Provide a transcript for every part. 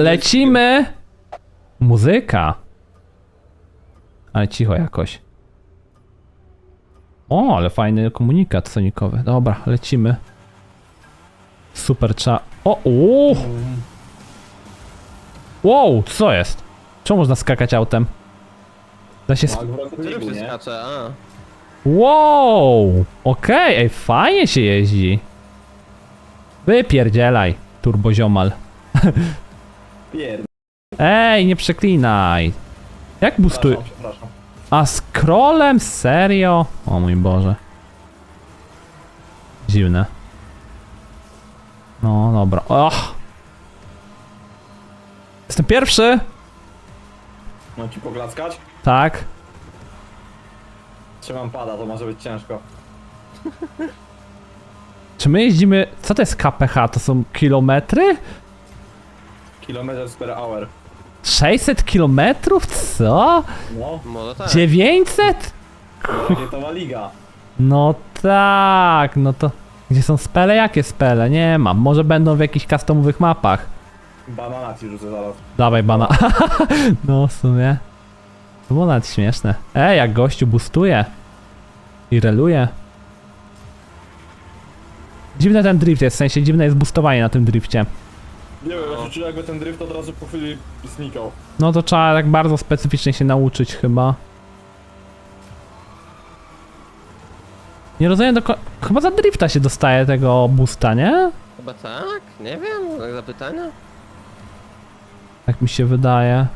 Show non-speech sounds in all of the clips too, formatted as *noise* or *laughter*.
lecimy! Muzyka. Ale cicho jakoś. O, ale fajny komunikat sonikowy. Dobra, lecimy. Super cza... O, uuu. Wow, co jest? Czemu można skakać autem? Da się... Którym skacze, a. wow! Okej, ej, fajnie się jeździ. Wypierdzielaj, turboziomal. *laughs* Pierd... Ej, nie przeklinaj. Jak boostuj... Przepraszam, przepraszam. A scrollem? Serio? O mój Boże. Dziwne. No dobra. Och. Jestem pierwszy? Mam ci poglaskać? Tak. Trzymam pada, to może być ciężko. Czy my jeździmy... Co to jest KPH? To są kilometry? Kilometr per hour. 600 kilometrów? Co? No, Może tak. 900? rakietowa liga. No tak, no to... Gdzie są spele? Jakie spele? Nie mam. Może będą w jakichś customowych mapach. Banana ci rzucę zaraz. Dawaj bana. *laughs* no w sumie. To było nawet śmieszne. Ej, jak gościu boostuje. I reluje. Dziwny ten drift jest, w sensie dziwne jest boostowanie na tym drifcie. Nie wiem, ja się czuję jakby ten drift od razu po chwili znikał. No to trzeba tak bardzo specyficznie się nauczyć chyba. Nie rozumiem do Chyba za drifta się dostaje tego boosta, nie? Chyba tak? Nie wiem, znak zapytania? Tak mi się wydaje.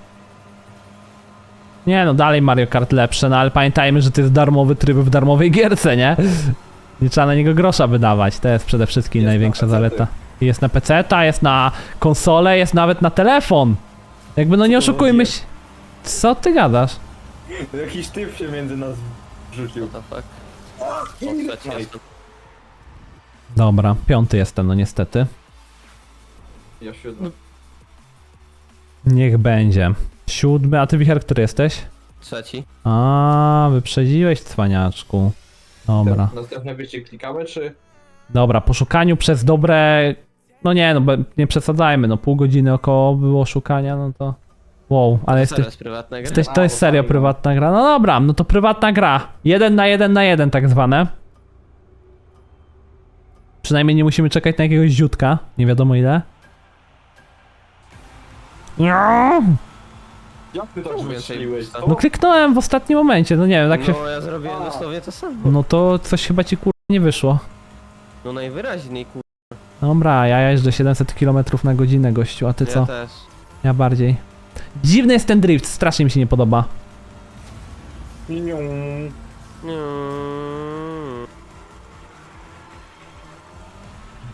Nie no, dalej Mario Kart lepsze, no ale pamiętajmy, że to jest darmowy tryb w darmowej gierce, nie? Nie trzeba na niego grosza wydawać, to jest przede wszystkim Jest na największa zaleta. Jest na PC, jest na konsolę, jest nawet na telefon. Jakby no nie Co to oszukujmy jest? się. Co ty gadasz? *laughs* Jakiś typ się między nas wrzucił. What the fuck? O, trzeci Ej. jestem. Dobra, piąty jestem, no niestety. Ja siódmy. Niech będzie. Siódmy, a ty wicher, który jesteś? Trzeci. A, wyprzedziłeś cwaniaczku. Dobra. Następne wyście klikamy, czy... Dobra, po szukaniu przez dobre. No nie, no be- nie przesadzajmy, no pół godziny około było szukania, no to. Wow, ale jesteś. Prywatna gra? jesteś to jest serio prywatna gra. No dobra, no to prywatna gra. Jeden na jeden na jeden, tak zwane. Przynajmniej nie musimy czekać na jakiegoś ziutka. Nie wiadomo ile. Jak ty tak Czemu więcej pusta? No kliknąłem w ostatnim momencie, no nie wiem, tak się. No ja zrobiłem dosłownie to samo. No to coś chyba ci kur... nie wyszło. No najwyraźniej kur... Dobra, ja jeżdżę 700 km na godzinę, gościu, a ty Ja co? też. Ja bardziej. Dziwny jest ten drift, strasznie mi się nie podoba.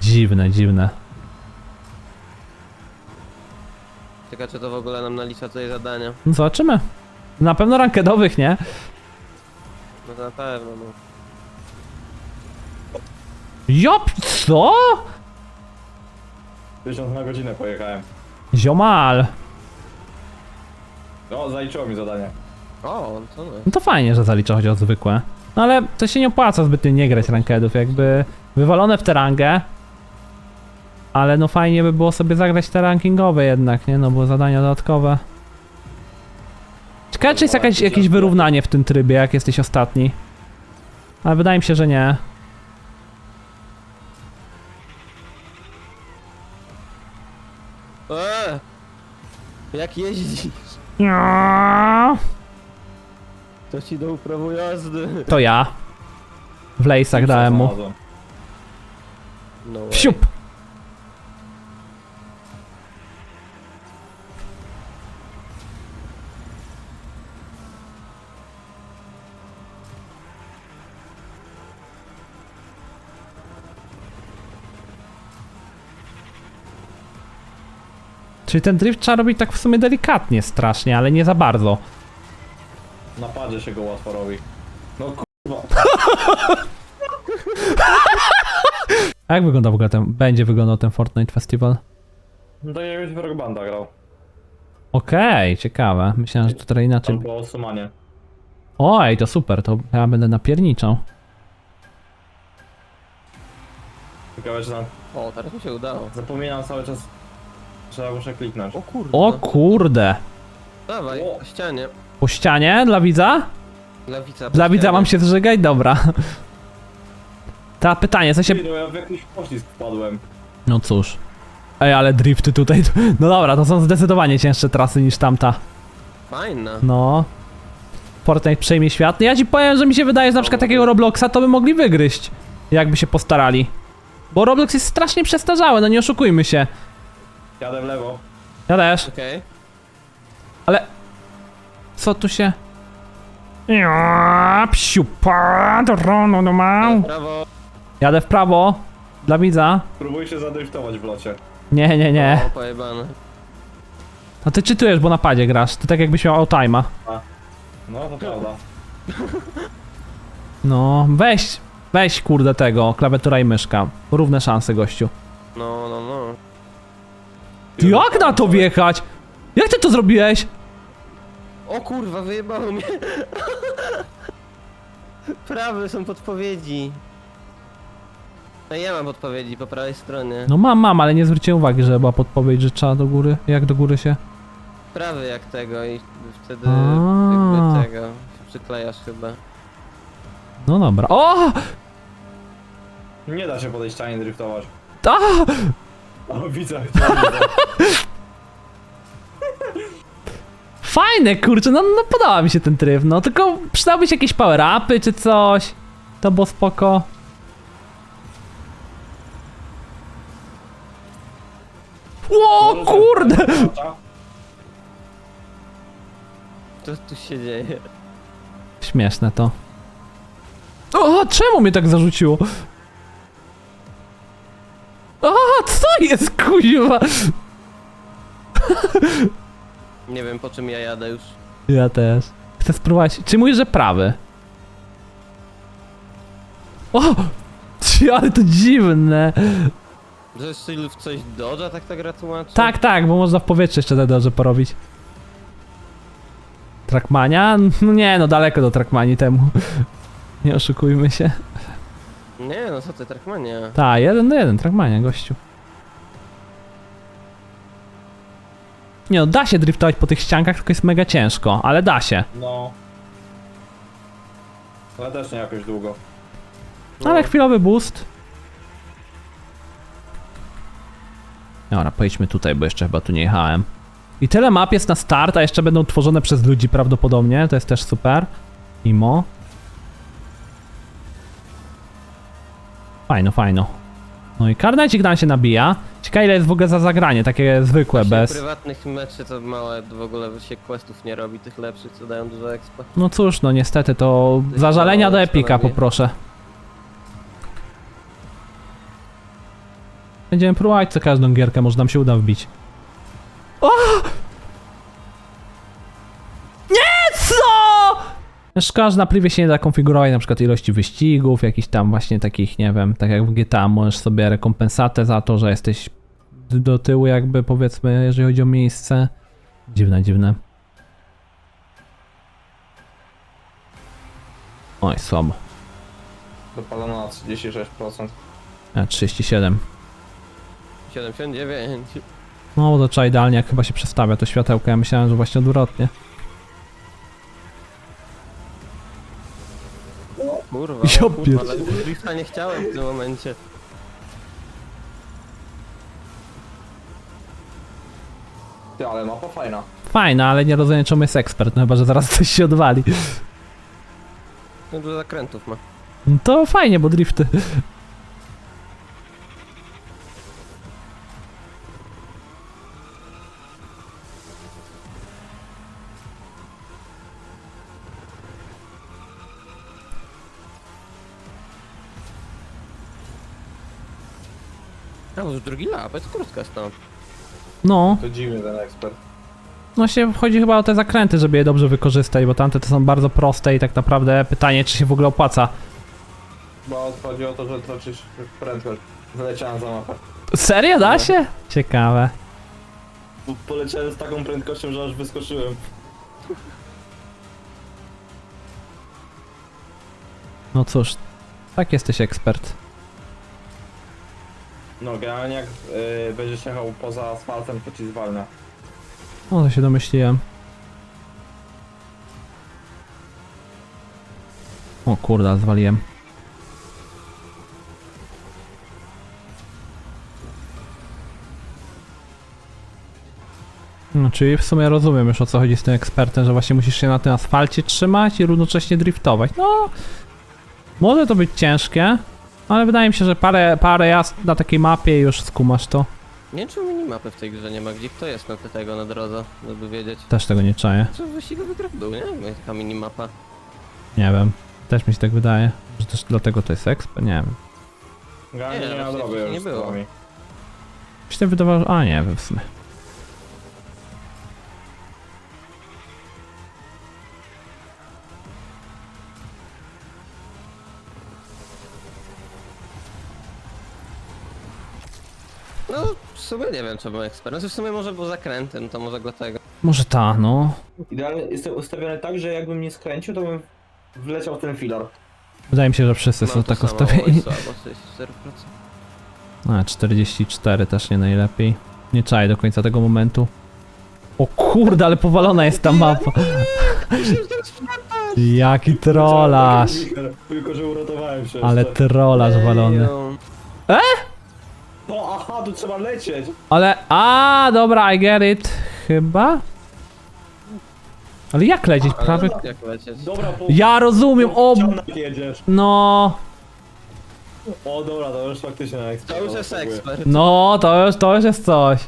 Dziwne, dziwne. Czekaj, czy to w ogóle nam nalicza tutaj zadania? No zobaczymy. Na pewno rankedowych, nie? No to na pewno, no. Jop, co? 1000 na godzinę pojechałem. Ziomal. O, zaliczyło mi zadanie. O, to no. No to fajnie, że zalicza choć o zwykłe. No ale to się nie opłaca zbytnio nie grać rankedów, jakby wywalone w tę rangę. Ale no fajnie by było sobie zagrać te rankingowe jednak, nie? No bo zadania dodatkowe. Ciekawe czy jest jakaś, jakieś wyrównanie w tym trybie, jak jesteś ostatni. Ale wydaje mi się, że nie. Jak jeździsz? To ci do prawo jazdy. To ja. W lejsach dałem mu. Znalazłem. No way. Wsiup! Czyli ten drift trzeba robić tak w sumie delikatnie strasznie, ale nie za bardzo. Na padzie się go łatwo robi. No kurwa. A jak wygląda w ogóle ten, będzie wyglądał ten Fortnite Festival? No to jakbyś w Rock Banda grał. Okej, ciekawe. Myślałem, że to trochę inaczej. Albo Osumanie. Oj, to super, to ja będę napierniczał. Ciekawe, że tam O, teraz mi się udało. zapominam cały czas Trzeba muszę kliknąć. O kurde. O kurde. Dawaj, O. po ścianie. Po ścianie dla widza? Lawica po Dla widza ścianie. mam się zżygać? Dobra. *laughs* Ta pytanie, co się... Ty, no ja w jakiś poślizg wpadłem. No cóż. Ej, ale drifty tutaj... *laughs* No dobra, to są zdecydowanie cięższe trasy niż tamta. Fajna. No. Fortnite przejmie świat. No Ja ci powiem, że mi się wydaje, że na przykład takiego Robloxa to by mogli wygryźć. Jakby się postarali. Bo Roblox jest strasznie przestarzały, no nie oszukujmy się. Jadę w lewo. Ja też. Okej. Ale... Co tu się... Ja, psiu, pa, do, no, mam. Prawo. Jadę w prawo. Dla widza. Próbuj się zadriftować w locie. Nie, nie, nie. O, pojebane. No ty czytujesz, bo na padzie grasz. To tak jakbyś miał time'a. No to prawda. No, weź, weź kurde tego, klawiatura i myszka. Równe szanse, gościu. No, no, no. Ty jak na to wjechać? Jak ty to zrobiłeś? O kurwa, wyjebało mnie. Prawe są podpowiedzi. No ja mam podpowiedzi po prawej stronie. No mam, mam, ale nie zwróciłem uwagi, że była podpowiedź, że trzeba do góry. Jak do góry się? Prawy jak tego i wtedy A. jakby tego się przyklejasz chyba. No dobra. O! Nie da się po tej ścianie driftować. A! O, widzę, widzę. Fajne, kurczę, no, no podoba mi się ten tryb, no tylko przydałby się jakieś power-upy czy coś. To było spoko. O kurde! Co tu się dzieje? Śmieszne to. O, czemu mnie tak zarzuciło? O, co jest kuźwa? Nie wiem po czym ja jadę już. Ja też. Chcę spróbować. Czy mówisz, że prawy? O! Ci, ale to dziwne. Że styl w coś dodża tak ta gra tłumaczy? Tak, tak, bo można w powietrzu jeszcze tak dobrze porobić. Trackmania? No nie, no daleko do Trackmanii temu. Nie oszukujmy się. Nie no co ty, Trackmania. Ta, jeden do jeden, Trackmania, gościu. Nie no, da się driftować po tych ściankach, tylko jest mega ciężko, ale da się. No. Ale też nie jakoś długo. No. Ale chwilowy boost. Dobra, pojedźmy tutaj, bo jeszcze chyba tu nie jechałem. I tyle map jest na start, a jeszcze będą tworzone przez ludzi prawdopodobnie, to jest też super. Imo. Fajno, fajno. No i karnecik nam się nabija. Ciekawe ile jest w ogóle za zagranie, takie zwykłe, Właśnie bez... prywatnych meczy to mało w ogóle się questów nie robi, tych lepszych co dają dużo expa. No cóż, no niestety to jest zażalenia mało do Epika poproszę. Będziemy próbować co każdą gierkę, może nam się uda wbić. O! Nie, co? Szkoda, że na privie się nie da konfigurować na przykład ilości wyścigów, jakichś tam właśnie takich, nie wiem, tak jak w GTA możesz sobie rekompensatę za to, że jesteś do tyłu jakby powiedzmy, jeżeli chodzi o miejsce. Dziwne, dziwne. Oj, słabo. Dopalona na 36%. A, 37. 79. No, bo to trzeba idealnie, jak chyba się przestawia to światełko. Ja myślałem, że właśnie odwrotnie. Kurwa, Ja o kurwa, ale drifta nie chciałem w tym momencie. Ty, ale mapa fajna. Fajna, ale nie rozumiem, czemu jest ekspert, no chyba, że zaraz coś się odwali. No dużo zakrętów ma. No to fajnie, bo drifty. A może drugi lap, jest krótka stąd. No, To dziwny ten ekspert. no się chodzi chyba o te zakręty, żeby je dobrze wykorzystać, bo tamte to są bardzo proste i tak naprawdę pytanie, czy się w ogóle opłaca. Bo chodzi o to, że tracisz prędkość. Wyleciałem za mapę. Serio, da się? Ciekawe. Poleciałem z taką prędkością, że aż wyskoczyłem. No cóż, tak jesteś ekspert. No, generalnie jak y, będziesz jechał poza asfaltem, to ci zwalnia. No to się domyśliłem. O kurde, zwaliłem. No, czyli w sumie rozumiem już o co chodzi z tym ekspertem, że właśnie musisz się na tym asfalcie trzymać i równocześnie driftować. No, może to być ciężkie, ale wydaje mi się, że parę, parę jazd na takiej mapie i już skumasz to. Nie wiem, czy minimapy w tej grze nie ma, gdzie kto jest na tego na drodze, żeby wiedzieć. Też tego nie czaję. Czy wyścigowy graf był, nie? I taka minimapa. Nie wiem. Też mi się tak wydaje. Że też dlatego to jest exp? Nie wiem. Generalnie Nie, nie, przecież droby nie było. z. Mi się tak wydawało, że... A nie wiem w sumie. Sumie nie wiem, czy był ekspert. Znaczy w sumie może był zakrętem, to może go tego. Może ta, no. Idealnie jestem ustawiony tak, że jakbym nie skręcił, to bym wleciał w ten filar. Wydaje mi się, że wszyscy Mam są to tak samo, ustawieni. oj, słabo, 64%. A, 44 też nie najlepiej. Nie czaję do końca tego momentu. O kurde, ale powalona jest ta mapa. Jaki trollarz. Tylko, że uratowałem się Ale jeszcze. trollarz walony. Ejo. No aha, tu trzeba lecieć! Ale, a, dobra, I get it. Chyba? Ale jak lecieć? Prawy... Jak lecieć? Dobra, po... Ja rozumiem, o... Jedziesz. No... O dobra, to już faktycznie na ekspert. To już jest ekspert. No, to już, to już jest coś.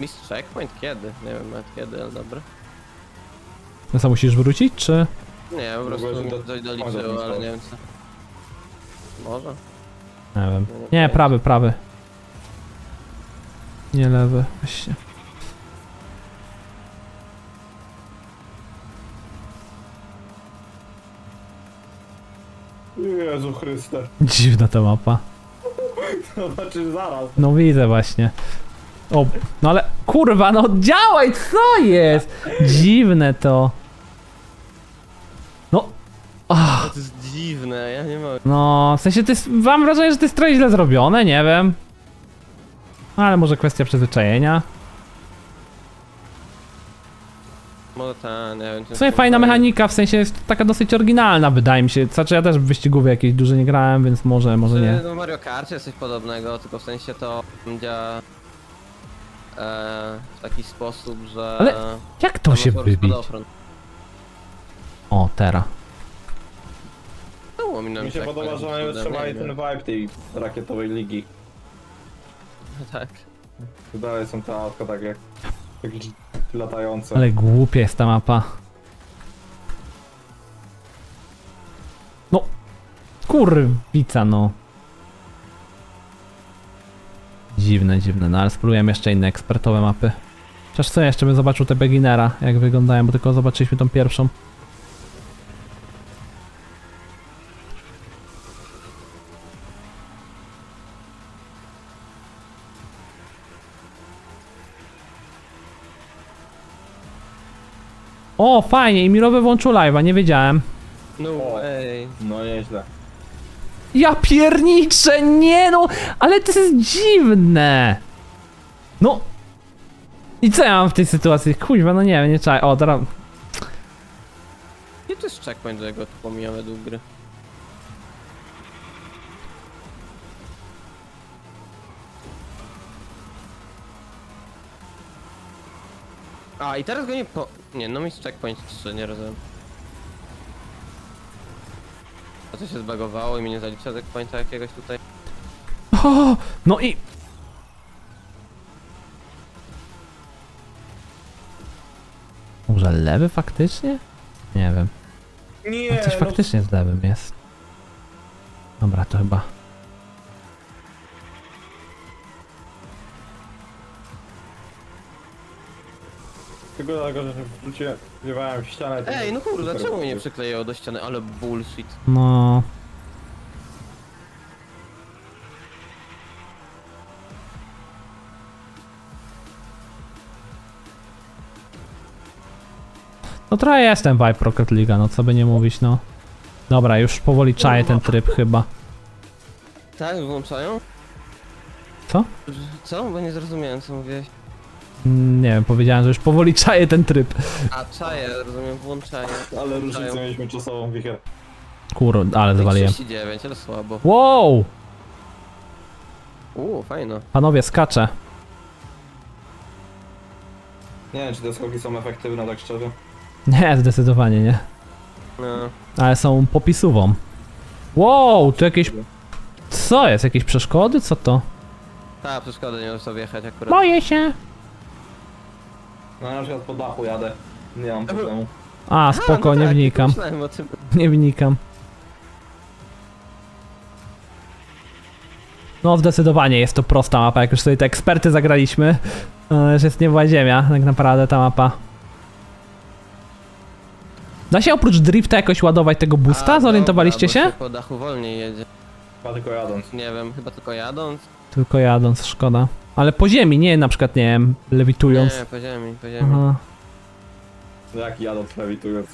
Mistrz checkpoint? Kiedy? Nie wiem nawet kiedy, ale dobra. No co, musisz wrócić, czy? Nie, po prostu Mogłeś mi do- coś doliczyło, ale nie wiem co. Może? Nie wiem. Nie, prawy, prawy. Nie lewy, właśnie. Jezu Chryste. *laughs* Dziwna ta mapa. Zobaczysz zaraz. No widzę właśnie. O, no ale kurwa, no działaj, co jest? Dziwne to. Ja nie mogę. no, w sensie to jest, mam wrażenie, że to jest trochę źle zrobione, nie wiem. Ale może kwestia przyzwyczajenia. Może ta, nie wiem. W sumie fajna mechanika, w sensie jest taka dosyć oryginalna, wydaje mi się. Znaczy ja też w wyścigówie jakieś duże nie grałem, więc może, może nie. No Mario Kart jest coś podobnego, tylko w sensie to działa e, w taki sposób, że... Ale Jak to się wybić? spadochron. O, teraz. No, ominąłem Mi się checkpoint, podoba, że oni cudem, utrzymali nie ten vibe tej rakietowej ligi. Tak. Dalej są te autka takie... takie latające. Ale głupia jest ta mapa. No. Kurwica, no. Dziwne, dziwne. No ale spróbujemy jeszcze inne ekspertowe mapy. Chociaż co, jeszcze bym zobaczył te beginnera, jak wyglądają, bo tylko zobaczyliśmy tą pierwszą. O, fajnie, i Mirowy włączył live'a, nie wiedziałem. No O. ej. No nieźle. Ja pierniczę, nie no, ale to jest dziwne. No. I co ja mam w tej sytuacji? Kuźwa, no nie wiem, nie czaj. O, teraz... Gdzie to jest checkpoint, że go tu pomijam według gry? A, i teraz go nie po... Nie, no mistrz checkpoint 3, nie rozumiem. A co się zbagowało i mi nie zalicza checkpointa jakiegoś tutaj? O, no i... Może lewy faktycznie? Nie wiem. Nie, No coś no, faktycznie z lewym jest. Dobra, to chyba... Tylko dlatego, że wróciłem, wziąłem w ścianę. to Ej, no kurde, czemu mnie nie przyklejało do ściany? Ale bullshit. No... No trochę jest ten vibe Rocket League, no co by nie mówić, no. Dobra, już powoli czaję ten tryb chyba. Tak, włączają? Co? Co? Bo nie zrozumiałem co mówiłeś. Mm, Nie wiem, powiedziałem, że już powoli czaję ten tryb. A, czaję, rozumiem, włączanie. Ale różnicę mieliśmy czasową wicher. Kurde, ale zwaliłem. 39, ale słabo. Wow! Uuu, fajno. Panowie, skaczę. Nie wiem, czy te skoki są efektywne, tak szczerze. Nie, zdecydowanie nie. No. Ale są popisową. Wow, tu jakieś... Co jest? Jakieś przeszkody? Co to? Ta, przeszkody nie muszę wjechać akurat. Boję się. No ja na przykład po dachu jadę. Nie mam problemu. A, A, spoko, no nie tak, wnikam. Myślałem o tym. Nie wnikam. No zdecydowanie jest to prosta mapa, jak już sobie te eksperty zagraliśmy. e, Że jest nieba ziemia, tak naprawdę ta mapa. Da się oprócz drifta jakoś ładować tego boosta? A, Zorientowaliście dobra, się? bo Po dachu wolniej jedzie. Chyba tylko jadąc. Nie wiem, chyba tylko jadąc. Tylko jadąc, szkoda. Ale po ziemi, nie na przykład, nie wiem, lewitując. Nie, po ziemi, po ziemi. Aha. No Jak jadąc, lewitując.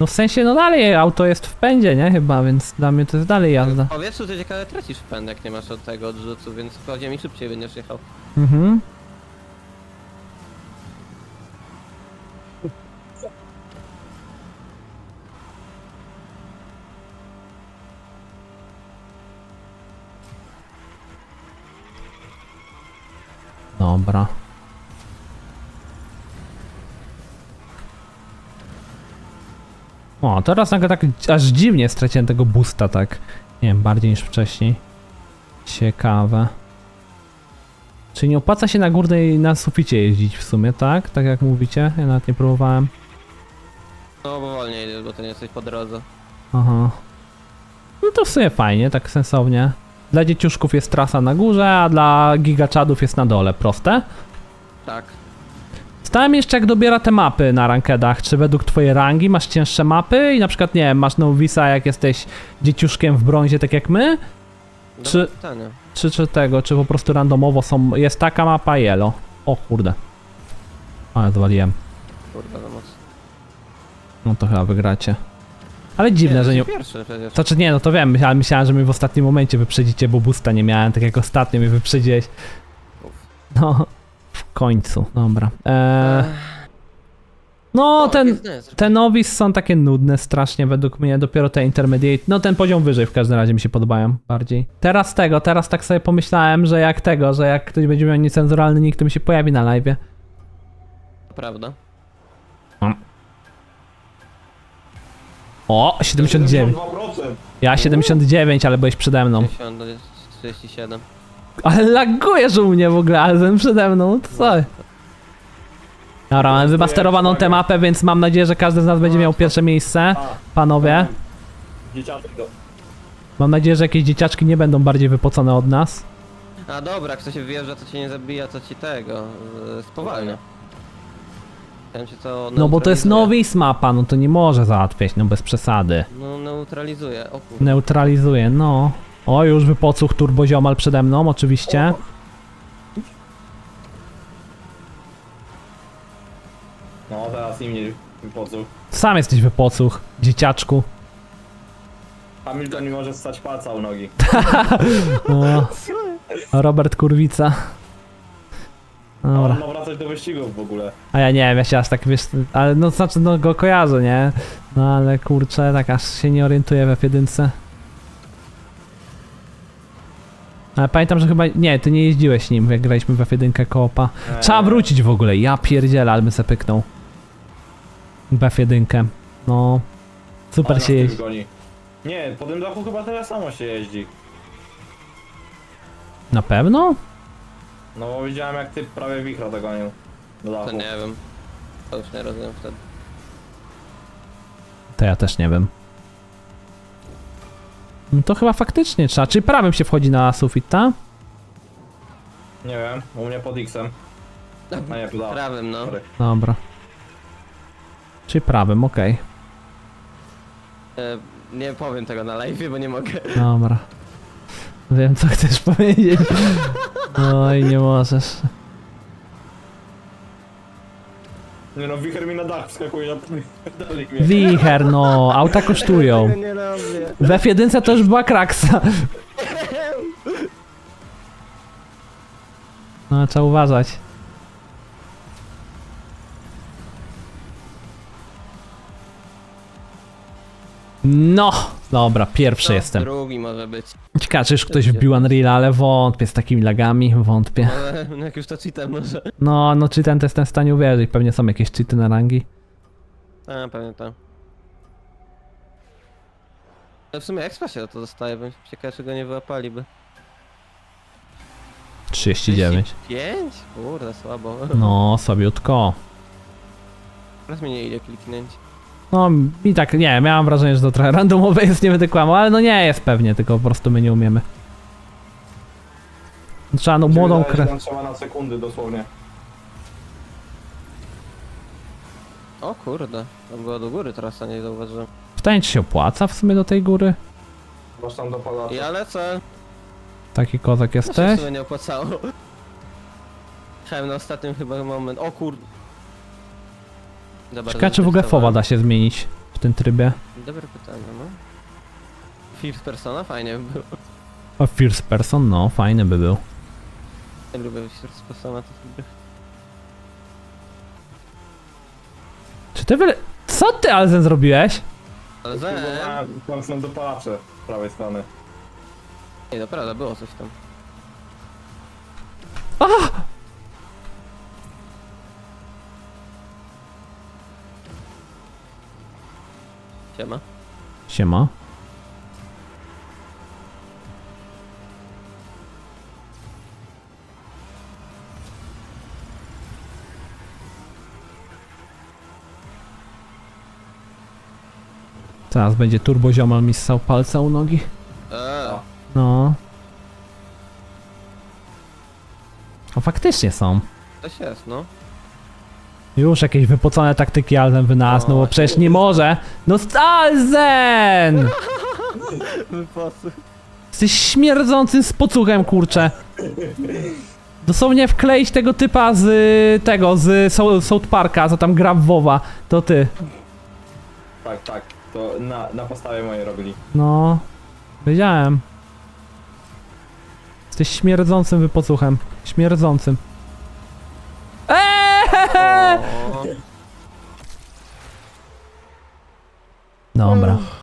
No w sensie, no dalej auto jest w pędzie, nie? Chyba, więc dla mnie to jest dalej jazda. W powietrzu to ciekawe tracisz wpęd, jak nie masz od tego odrzutu, więc po ziemi szybciej będziesz jechał. Mhm. Dobra. O, teraz nagle tak aż dziwnie straciłem tego boosta, tak. Nie wiem, bardziej niż wcześniej. Ciekawe. Czyli nie opłaca się na górnej, na suficie jeździć w sumie, tak? Tak jak mówicie? Ja nawet nie próbowałem. No bo wolniej jedziesz, bo to nie jesteś po drodze. Aha. No to w sumie fajnie, tak sensownie. Dla dzieciuszków jest trasa na górze, a dla gigaczadów jest na dole. Proste. Tak. Stałem jeszcze jak dobiera te mapy na rankedach, czy według twojej rangi masz cięższe mapy i na przykład, nie wiem, masz Novisa jak jesteś dzieciuszkiem w brązie, tak jak my? Dobre Czy- pytanie. Czy, czy tego, czy po prostu randomowo są, jest taka mapa yellow? O kurde. Ale zwaliłem. Kurwa, za mocno. No to chyba wygracie. Ale dziwne, że nie... pierwszy przecież. To czy nie, no to wiem, ale myślałem, że mnie w ostatnim momencie wyprzedzicie, bo boosta nie miałem, tak jak ostatnio mnie wyprzedziłeś. No, w końcu, dobra. Eee, no, ten, te nowice są takie nudne strasznie według mnie, dopiero te intermediate, no ten poziom wyżej w każdym razie mi się podobają bardziej. Teraz tego, teraz tak sobie pomyślałem, że jak tego, że jak ktoś będzie miał niecenzuralny nick, to mi się pojawi na live. To prawda. O, 79. 72%. Ja 79, ale byłeś przede mną. 50 do 37. Ale lagujesz u mnie w ogóle, ale ten przede mną, to co? Dobra, mamy wymasterowaną tę mapę, więc mam nadzieję, że każdy z nas będzie miał pierwsze miejsce. Panowie, dzieciaczek do... mam nadzieję, że jakieś dzieciaczki nie będą bardziej wypocone od nas. A dobra, ktoś się wjeżdża, to cię nie zabija, to ci tego yy, spowalnia. Chciałem to No bo to jest neutralizuje. nowice mapa, no to nie może załatwiać, no bez przesady. No neutralizuje, o. Neutralizuje, no. O, już wypocuch turboziomal przede mną, oczywiście. No teraz im nie wypocuł. Sam jesteś wypocuch, dzieciaczku. Hamilton nie może stać palca u nogi. *laughs* O, Robert Kurwica. No, Dobra. on ma wracać do wyścigów w ogóle. A ja nie wiem, ja się aż tak wiesz, ale no znaczy no go kojarzę, nie? No ale kurczę, tak aż się nie orientuję we F1. Ale pamiętam, że chyba, nie, ty nie jeździłeś nim, jak graliśmy w F1 koopa. Trzeba wrócić w ogóle, ja pierdzielę, ale bym se pyknął. W F1. No, super Ale się nas jeździ. goni. Nie, po tym dachu chyba tyle samo się jeździ. Na pewno? No bo widziałem jak ty prawie wichra dogonił. Do dachu. To nie wiem. To już nie rozumiem wtedy. To ja też nie wiem. No to chyba faktycznie trzeba, czyli prawym się wchodzi na sufit, tak? Nie wiem, u mnie pod X-em. A nie, pod A. Prawym, no. Sorry. Dobra. Czyli prawym, okej. E, nie powiem tego na live, bo nie mogę. Dobra. Wiem, co chcesz powiedzieć. *laughs* Oj, nie możesz. Nie no, wicher mi na dach wskakuje, na dalej mnie. Wicher, no, auta kosztują. W F1 to już była kraksa. No, trzeba uważać. No! Dobra, pierwszy No, jestem. Drugi może być. Ciekawe, czy już ktoś wbił Unreal, ale wątpię z takimi lagami, *laughs* wątpię. Ale no jak już to cheatem może. No, no cheatem to jestem w stanie uwierzyć, pewnie są jakieś cheaty na rangi. A, pewnie tak. Ale w sumie expa się to zostaje, bym ciekawe czy go nie wyłapaliby. 39. 5? Kurde, słabo. No, słabiutko. Teraz mi nie idzie kliknięć. No, i tak, nie, miałem wrażenie, że to trochę *laughs* randomowe jest, nie będę kłamał, ale no nie jest pewnie, tylko po prostu my nie umiemy. Trzeba no młodą wydaje, krew. Tam trzeba na sekundy dosłownie. O kurde, to było do góry teraz, a nie zauważyłem. Pytanie, czy się opłaca w sumie do tej góry? Masz tam dopalacza. Ja lecę. Taki kozak No się w jesteś? sumie nie opłacało. *laughs* Jechałem na ostatnim chyba moment. O kurde. Dobra, Ciekawe, czy w ogóle fowa da się zmienić w tym trybie. Dobre pytanie, no. Fifth persona fajnie by było. A first person, no, fajny by był. Nie lubię first persona tych gry. Czy ty wyle... Co ty, Alzen, zrobiłeś? Ale za... Próbowałem, Tam są dopalacze z prawej strony. Nie, naprawdę, było coś tam. Siema. Siema. Teraz będzie turbo ziomal mi ssał palca u nogi. Eee, No. O, faktycznie są. coś jest, no. Już jakieś wypocone taktyki Alzen wynalazł, no bo przecież nie może. No Alzen! *laughs* Wypasy. Jesteś śmierdzącym spocuchem, kurczę. Dosłownie wkleić tego typa z y, tego, z Sou- South Parka, co tam gra w WoWa, to ty. Tak, tak. To na, na podstawie mojej robili. No, wiedziałem. Jesteś śmierdzącym wypocuchem. Śmierdzącym. No. Dobra.